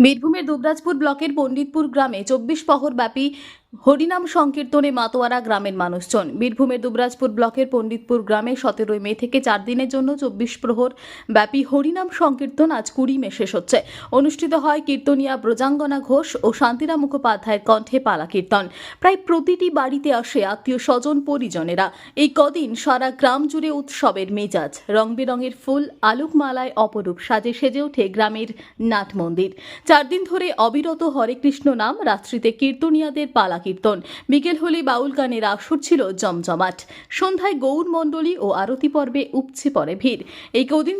বীরভূমের দুবরাজপুর ব্লকের পণ্ডিতপুর গ্রামে চব্বিশ পহর ব্যাপী হরিনাম সংকীর্তনে মাতোয়ারা গ্রামের মানুষজন। বীরভূমের দুবরাজপুর ব্লকের পণ্ডিতপুর গ্রামে সতেরোই মে থেকে চার দিনের জন্য চব্বিশ প্রহর ব্যাপী হরিনাম সংকীর্তন আজ কুড়ি মে শেষ হচ্ছে। অনুষ্ঠিত হয় কীর্তনিয়া ব্রজাঙ্গনা ঘোষ ও শান্তিরাম মুখোপাধ্যায়ের কণ্ঠে পালা কীর্তন। প্রায় প্রতিটি বাড়িতে আসে আত্মীয় স্বজন, পরিজনেরা। এই কদিন সারা গ্রাম জুড়ে উৎসবের মেজাজ। রং বেরঙের ফুল, আলোকমালায় অপরূপ সাজে সেজে ওঠে গ্রামের নাট মন্দির। চার দিন ধরে অবিরত হরে কৃষ্ণ নাম, রাত্রিতে কীর্তনিয়াদের পালা কীর্তন। বিকেল হলে বাউল গানের আসর ছিল জমজমাট। সন্ধ্যায় গৌর মণ্ডলী ও আরতি পর্বে উপচে পড়ে ভিড়। এই কদিন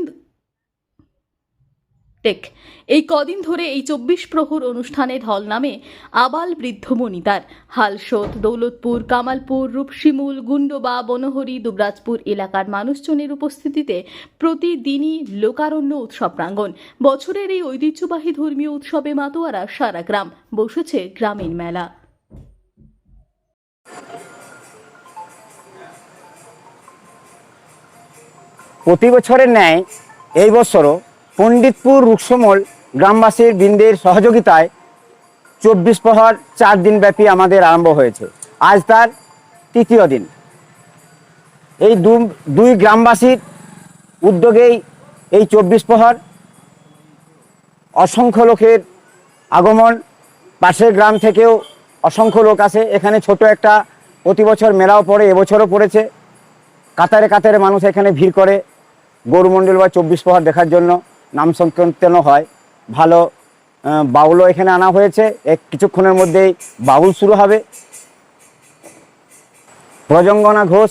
টেক। এই কদিন ধরে এই চব্বিশ প্রহর অনুষ্ঠানে ঢল নামে আবাল বৃদ্ধ বনিতার হালসোত দৌলতপুর, কামালপুর, রূপসিমুল, গুন্ডবা, বনহরি, দুবরাজপুর এলাকার মানুষজনের উপস্থিতিতে প্রতিদিনই লোকারণ্য উৎসব প্রাঙ্গণ। বছরের এই ঐতিহ্যবাহী ধর্মীয় উৎসবে মাতোয়ারা সারা গ্রাম। বসেছে গ্রামীণ মেলা। প্রতি বছরের ন্যায় এই বছরও পণ্ডিতপুর রুকসমল গ্রামবাসীর বৃন্দের সহযোগিতায় চব্বিশ প্রহর চার দিনব্যাপী আমাদের আরম্ভ হয়েছে। আজ তার তৃতীয় দিন। এই দুই গ্রামবাসীর উদ্যোগেই এই চব্বিশ প্রহর অসংখ্য লোকের আগমন, পাশের গ্রাম থেকেও অসংখ্য লোক আসে। এখানে ছোট একটা প্রতি বছর মেলাও পড়ে, এবছরও পড়েছে। কাতারে কাতারে মানুষ এখানে ভিড় করে। গৌরমণ্ডল বা চব্বিশ প্রহার দেখার জন্য নাম সংকীর্তনও হয়। ভালো বাউলও এখানে আনা হয়েছে। এক কিছুক্ষণের মধ্যেই বাউল শুরু হবে। প্রজঙ্গনা ঘোষ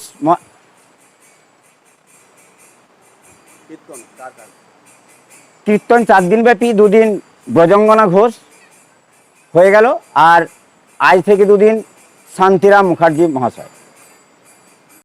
কীর্তন চার দিন ব্যাপী দুদিন ব্রজঙ্গনা ঘোষ হয়ে গেল। আর আজ থেকে দুদিন শান্তিরাম মুখার্জি মহাশয়।